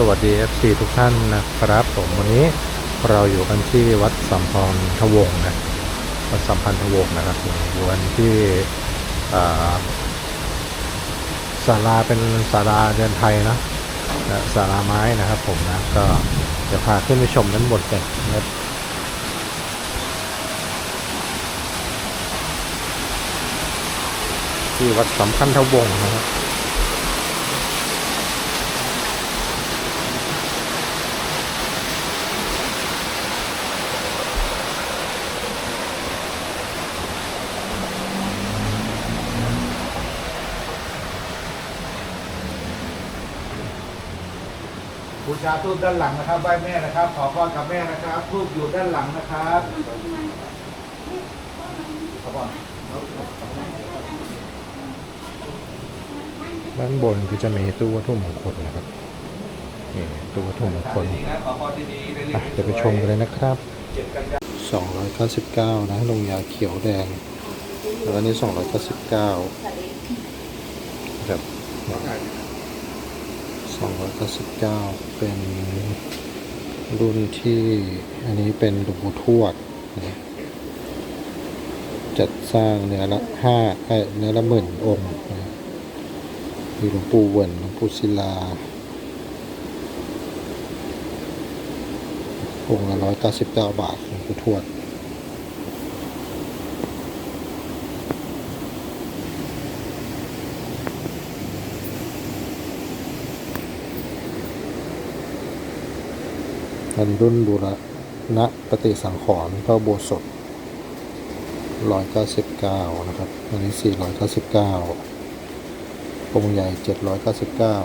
สวัสดี FC ทุกท่านนะครับผมวันนี้เราอยู่กันที่วัดสัมพันธวงศ์นะวัดสัมพันธวงศ์นะครับอยู่กันที่ศาลาเป็นศาลาเรือนไทยนะนะศาลาไม้นะครับผมนะก็เดี๋ยวพาขึ้นไปชมด้านบนกันนะที่วัดสัมพันธวงศ์นะครับ ชาทูบด้านหลังนะครับไหว้แม่นะครับ ขอพรกับแม่นะครับทูบอยู่ด้านหลังนะครับขอพรด้านบนคือจะมีตู้วัตถุมงคลนะครับนี่ตู้วัตถุมงคลดีนะขอพรดีๆได้เลอะขเดี๋ยวไปชมกันเลยนะครับเจ็ดกันยา299 นะลงยาเขียวแดง แล้วอันนี้299ครับ 299 เป็นรุ่นที่อันนี้เป็นหลวงปู่ทวดจัดสร้างเนื้อละห้าเอ้เนื้อละหมื่นองค์มีหลวงปู่เวินหลวงปู่ศิลา องค์ละร้อยเก้าสิบเก้าบาทหลวงปู่ทวด อันรุ่นบูรณะปฏิสังขรณ์พระโบสถร้อยเก้าสิบเก้านะครับ อันนี้สี่ร้อยเก้าสิบเก้าองค์ใหญ่เจ็ดร้อยเก้าสิบเก้า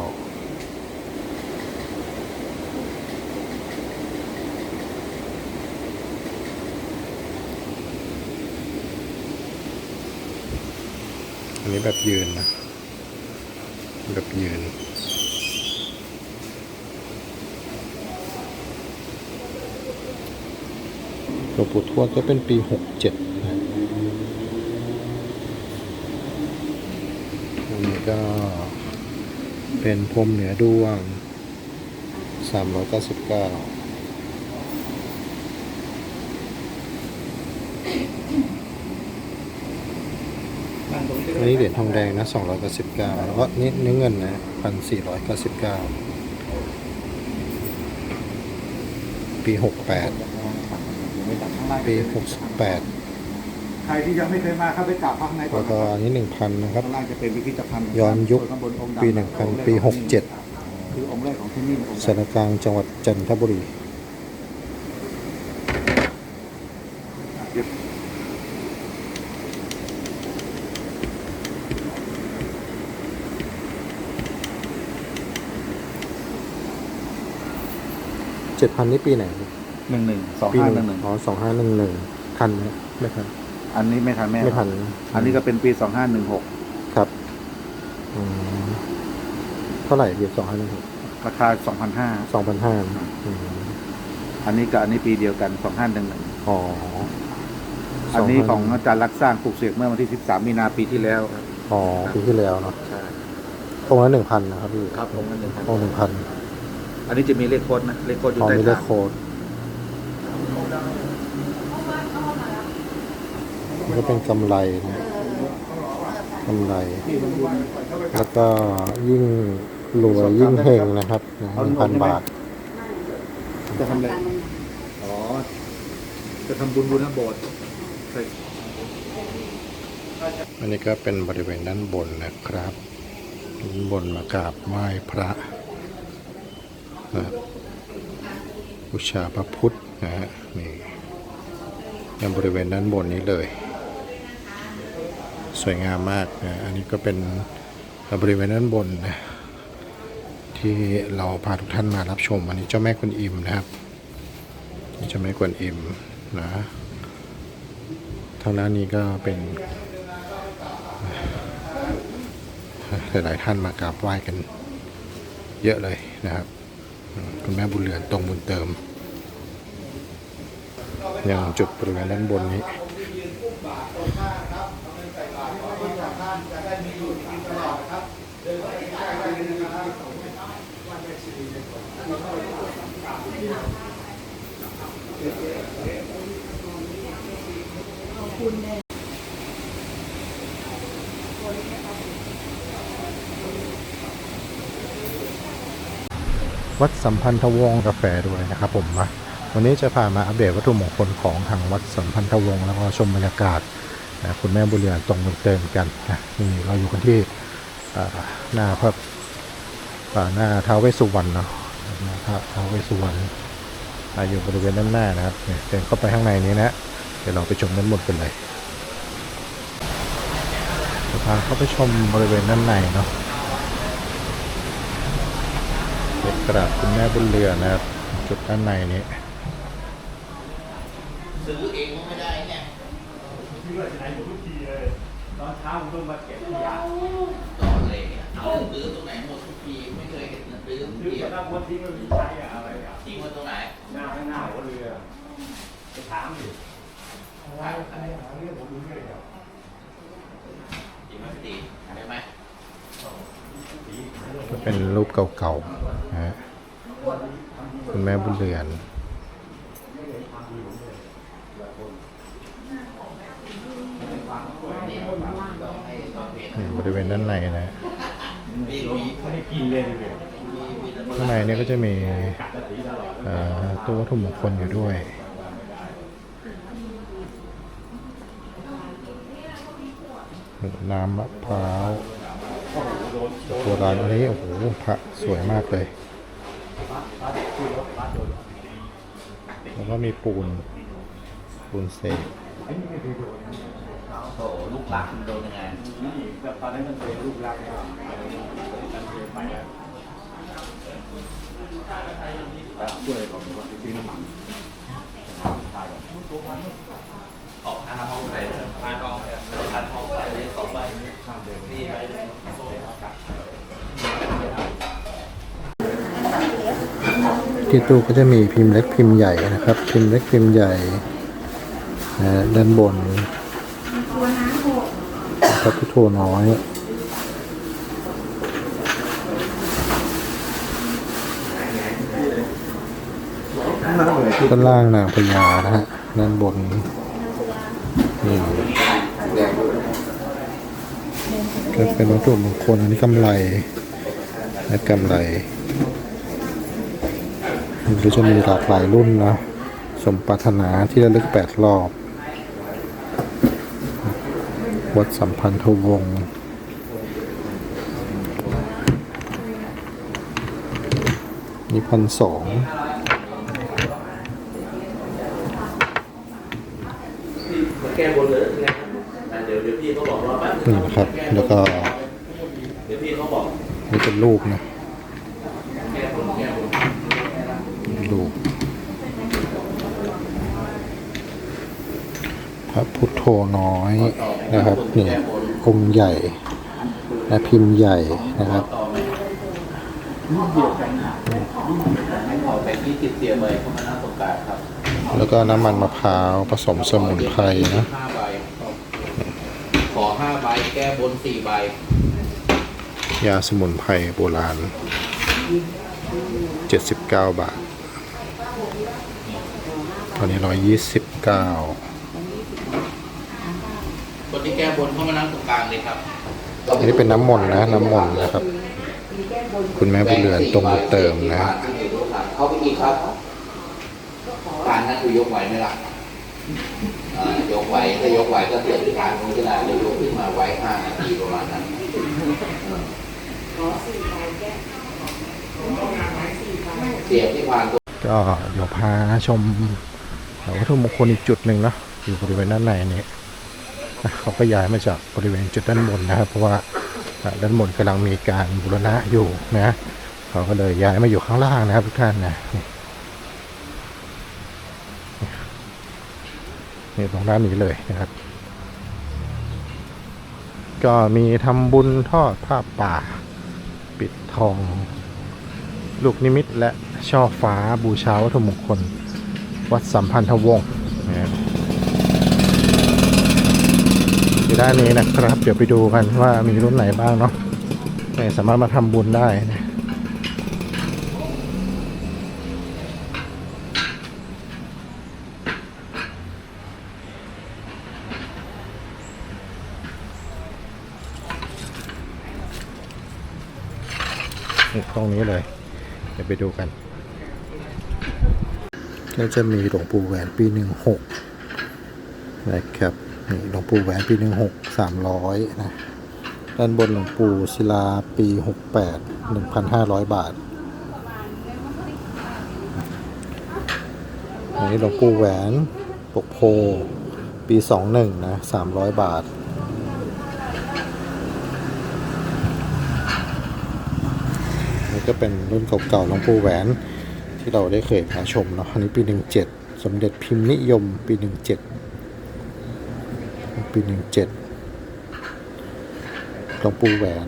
อันนี้แบบยืนนะ แบบยืน หลวงปู่ทวดก็เป็นปีหกเจ็ดนะอันนี้ก็เป็นพรมเหนือดวงสามร้อยเก้าสิบเก้าอันนี้เหรียญทองแดงนะสองร้อยเก้าสิบเก้าแล้วก็นี่เนื้อเงินนะพันสี่ร้อยเก้าสิบเก้าปีหกแปด ปีหกแปดใครที่ยังไม่เคยมาเข้าไปกราบพระข้างในก่อแล้นวก็นะครับอันนี้หนึ่งพันนะครับ ข้างล่างจะเป็นพิพิธภัณฑ์ย้อนยุคส่วข้างบองค์ดำปีหนึ่งพันปีหกเจ็ดคือองค์แรกของที่นี่องค์สารกลางจังหวัดจันทบุรีเจ็ดพันนี่ปีไหนครับ หนึ่งหนึ่งสองปีห้าหหนึ่นึ่งงหนึ่งอ๋อสองห้าหนึ่งหนึ่งทันไหมไม่ทัน อันนี้ไม่ทันแม่ไม่ทันอันนี้ก็เป็นปีสองห้าหนึ่งหกครับอืมเท่าไหร่ปีสองห้าหนึ่งราคาสองพันห้าสองพันห้าอันนี้กับอันนี้ปีเดียวกันสองห้าหนึ่งหนึ่งอ๋ออันนี้ของ2,511อาจารย์รักสร้างปลูกเสกเมื่อวันที่13มีนาปีที่แล้ว อ๋อปีที่แล้วเนาะใช่ องค์ละหนึ่งพันนะครับพี่ครับผมอันหนึ่งองค์หนึ่งพันอันนี้จะมีเลขโค้ดนะเลขโค้ดอยู่อ๋อใต้มีเลฐาขนโค้ด นี่ก็เป็นกำไรนะกำไร แล้วก็ยิ่งรวยยิ่งเฮงนะครับหนึ่งพันบาท จะทำอะไร อ๋อ จะทำบุญบุญนะโบสถ์ใช่อันนี้ก็เป็นบริเวณด้านบนนะครับด้านบนมากราบไหว้พระนะครับบูชาพระพุทธนะฮะนี่ในบริเวณด้านบนนี้เลย สวยงามมากนะอันนี้ก็เป็นบริเวณด้านบนนะที่เราพาทุกท่านมารับชม อันนี้เจ้าแม่กวนอิมนะครับเจ้าแม่กวนอิมนะทางด้านนี้ก็เป็นหลายๆท่านมากราบไหว้กันเยอะเลยนะครับ คุณแม่บุญเหลือนตรงบุญเติม อย่างจุดบริเวณด้านบนนี้ วัดสัมพันธวงศ์กาแฟด้วยนะครับผมมาวันนี้จะพามาอัปเดตวัตถุมงคลของทางวัดสัมพันธวงศ์แล้วก็ชมบรรยากาศนะคุณแม่บุญเรือนตรงเมือเติมกันนะนี่เราอยู่กันที่หน้าพระอ่าหน้าท้าวเวสสุวรรณเนาะหน้าท้าวเวสสุวรรณ อ่าอยู่บริเวณด้านหน้านะครับเนี่ยเดินเข้าไปข้างในนี้นะเดี๋ยวเราไปชมด้านบนกันเลยจะพาเข้าไปชมบริเวณด้านในเนาะเด็กกราบคุณแม่บุญเรือนนะครับ จุดด้านในนี้ซื้อเองก็ไม่ได้ไงที่ว่าจะไหนผมทุกทีเลยตอนเช้าผมต้องมาเก็บขยะต่อเลยเนี่ยเอาซื้อตรงไหนหมดทุกที ไม่เคยเห็นนะซื้อทุกซื้อทีมาตั้งวันทิ้งมันมีใช้อะอะไรอะทิ้งไว้ตรงไหนหน้าข้างหน้าหัวเรือไปถามดิข้างไหนเรื่องผมดูเรื่อยเดียวทิ้งไว้ตีได้ไหมก็เป็นรูปเก่าๆนะฮะคุณแม่บุญเรือนเนี่ยต้องให้ตอนเพจนี่บริเวณด้านในนะฮะมีมีไม่ได้กินเลยเลยมีมีแต่ ข้างในนี้ก็จะมีตัววัตถุมงคลอยู่ด้วยน้ำมะพร้าวโบรานนี้โอ้โหพระสวยมากเลย แล้วก็มีปูน ปูนเศษโตลูกหลักโดนยังไงแบบตอนนั้นมันเป็นรูปร่า งแล้วมันเปลี่ยนวช่วยผมว่าซื้อน้ำมันออกห้าห้องไปห้าห้องพันห้องไปสองใบนี่ไปที่ตู้ก็จะมีพิมพ์เล็กพิมพ์ใหญ่นะครับ พิมพ์เล็กพิมพ์ใหญ่ด้านบนพระพุทโธน้อย ด้านล่างนางพญานะฮะด้านบนนี่ก็เป็นวัตถุมงคลอันนี้กำไรและกำไรมันก็จะมีหลากหลายรุ่นนะสมปรารถนาที่ระลึกแปดรอบ วัดสัมพันธวงศ์นี่พันสอง มาแก้บนเลยไงเดี๋ยวเดี๋ยวพี่เขาบอกรอแป๊บนี่นะครับ แล้วก็เดี๋ยวพี่เขาบอกนี่เป็นรูปนะแก้บนแก้บนรูปพระพุทโธน้อยนะครับนี่องค์ใหญ่และพิมพ์ใหญ่นะครับต่อไหมขอแต่ที่ติดเตียงเลยเข้ามาหน้าสงการครับแล้วก็น้ำมันมะ พร้าวผสมสมุนไพรนะห้าใบขอห้าใบแก้บนสี่ใบยาสมุนไพรโบราณ 79 บาท ตอนนี้ 129 คนที่แก้บนเข้ามานั่งตรงกลางเลยครับ อันนี้เป็นน้ำมนต์นะ น้ำมนต์นะครับ คุณแม่บุญเรือนตรงบุญเติมนะเข้าไปอีกครับ การนั้นคือยกไหวไหมล่ะเอ่อ ยกไหวถ้ายกไหวก็เสียที่การนู้นก็ได้เลยยกขึ้นมาไว้ห้านาทีประมาณนั้นเสียบที่ผ่านตัวก็เดี๋ยวพาชมวัตถุมงคลอีกจุดหนึ่งเนาะอยู่บริเวณด้านในนี้เขาก็ย้ายมาจากบริเวณจุดด้านบนนะครับ เพราะว่าอ่าด้านบนกำลังมีการบูรณะอยู่นะเขาก็เลยย้ายมาอยู่ข้างล่างนะครับทุกท่านนะ นี่ตรงด้านนี้เลยนะครับ ก็มีทำบุญทอดผ้าป่า ปิดทอง ลูกนิมิตและช่อฟ้าบูชาวัตถุมงคล วัดสัมพันธวงศ์นะฮะที่ด้านนี้นะครับ เดี๋ยวไปดูกันว่ามีรุ่นไหนบ้างเนาะสามารถมาทำบุญได้นะ ตรงนี้เลย เดี๋ยวไปดูกัน ก็จะมีหลวงปู่แหวนปีหนึ่งหกนะครับนี่หลวงปู่แหวนปีหนึ่งหกสามร้อยนะด้านบนหลวงปู่ศิลาปีหกแปดหนึ่งพันห้าร้อยบาทอันนี้หลวงปู่แหวนปกโพปีสองหนึ่งนะสามร้อยบาท นี่ก็เป็นรุ่นเก่าๆหลวงปู่แหวน ที่เราได้เคยมาชมเนาะอันนี้ปี 17 สมเด็จพิมพ์นิยมปี 17 ปี 17 หลวงปู่แหวน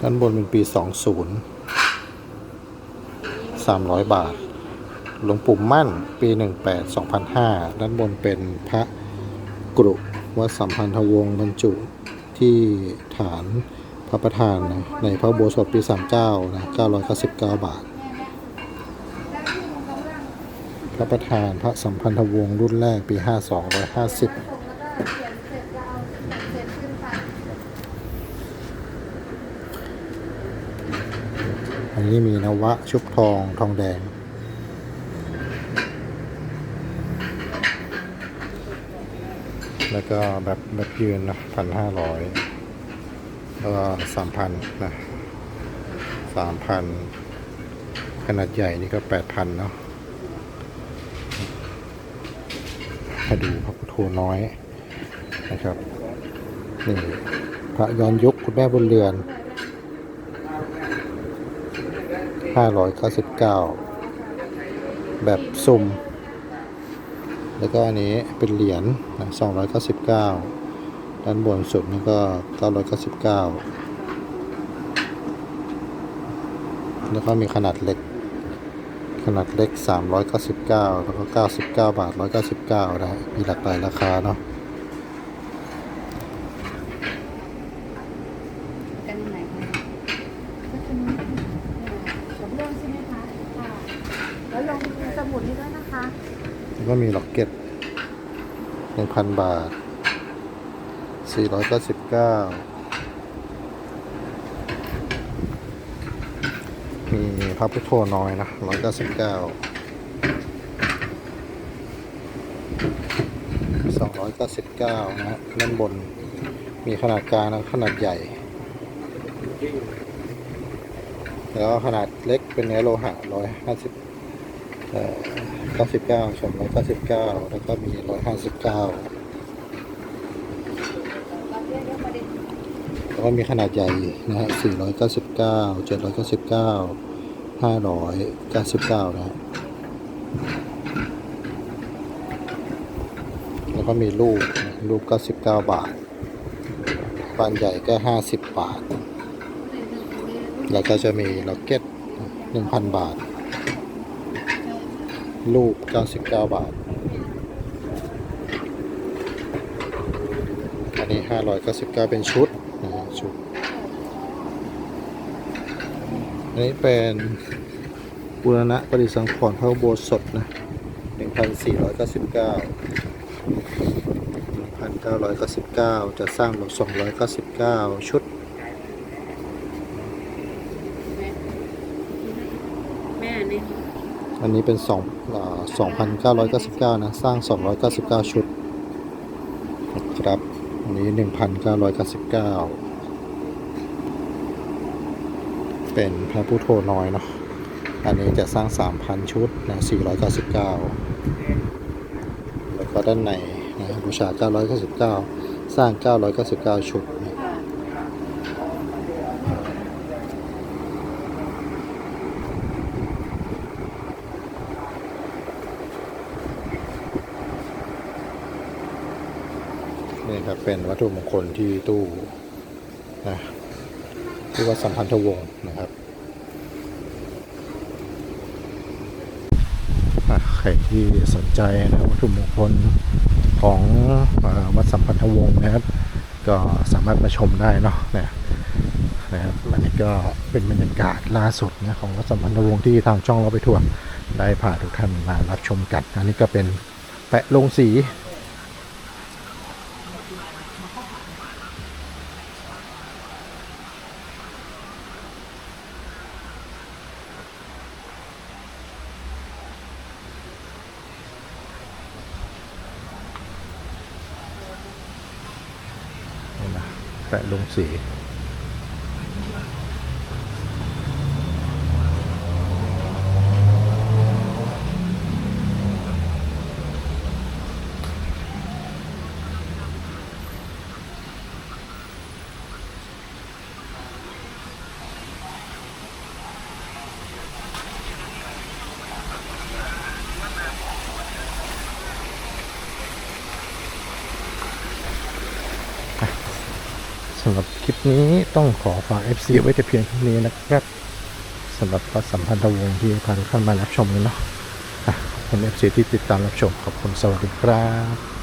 ด้านบนเป็นปี 20 300 บาท หลวงปู่มั่นปี 18 2005 ด้านบนเป็นพระกรุวัดสัมพันธวงศ์บรรจุ ที่ฐานพระประธานนะในพระโบสถปี 39นะ999 บาท พระประธานพระสัมพันธวงศ์รุ่นแรกปี 5250อันนี้มีนวะชุบทองทองแดง แล้วก็แบบแบบยืนนะพันห้าร้อยแล้วก็สามพันนะสามพันขนาดใหญ่นี่ก็แปดพันเนาะมาดูพระพุทโธน้อยนะครับนี่พระย้อนยุคคุณแม่บนเรือน599แบบซุ่ม แล้วก็อันนี้เป็นเหรียญนะ299 ด้านบนสุดนี่ก็ 999 แล้วก็มีขนาดเล็ก ขนาดเล็ก 399 แล้วก็ 99 บาท 199นะฮะมีหลากหลายราคาเนาะ กันไหนคะก็จะมีผมเรื่องใช่ไหมคะ ค่ะ แล้วลงสมุดนี้ด้วยนะคะ แล้ว ก็มีล็อกเก็ตหนึ่งพันบาทสี่ร้อยเก้าสิบเก้ามีพระพุทโธน้อยนะร้อยเก้าสิบเก้าสองร้อยเก้าสิบเก้านะฮะด้านบน มีขนาดกลางและขนาดใหญ่ แล้วขนาดเล็กเป็นเนื้อโลหะร้อยห้าสิบ 99ชม199 แล้วก็มี 159 แล้วก็มีขนาดใหญ่นะฮะ499 799 599 นะฮะแล้วก็มีลูกลูก 99 บาทบานใหญ่ก็ 50 บาท แล้วก็จะมีล็อกเก็ต 1,000 บาท ลูก 99 บาท อันนี้ 599 เป็นชุดนะฮะชุด อันนี้เป็นบูรณะปฏิสังขรณ์พระโบสถนะ 1,499 1,999 จะสร้างแบบ299 ชุด แม่นี่ อันนี้เป็น2 2,999 นะ สร้าง 299 ชุดนะครับ อันนี้ 1,999 เป็นพระพุทโธน้อยเนาะ อันนี้จะสร้าง 3,000 ชุดนะ 499 แล้วก็ด้านในนะบูชา 999 สร้าง 999 ชุดนะ นี่ครับเป็นวัตถุมงคลที่ตู้นะที่วัดสัมพันธวงศ์นะครับใครที่สนใจนะวัตถุมงคลของอวัดสัมพันธวงศ์นะครับ ก็สามารถมาชมได้เนาะนี่นะครับอันนี้ก็เป็นบรรยากาศล่าสุดนะของวัดสัมพันธวงศ์ที่ทางช่องเราไปทั่วได้พาทุกท่านมารับชมกัน อันนี้ก็เป็นแปะลงสี แปะลงสีสำหรับคลิป นี้ต้องขอฝาก FC ไว้แต่เพียงเท่านี้นะครับสำหรับพระสัมพันธวงศ์ที่ท่านเข้ามารับชมกันเนาะอะขอบคุณ FC ที่ติดตามรับชมขอบคุณสวัสดีครับ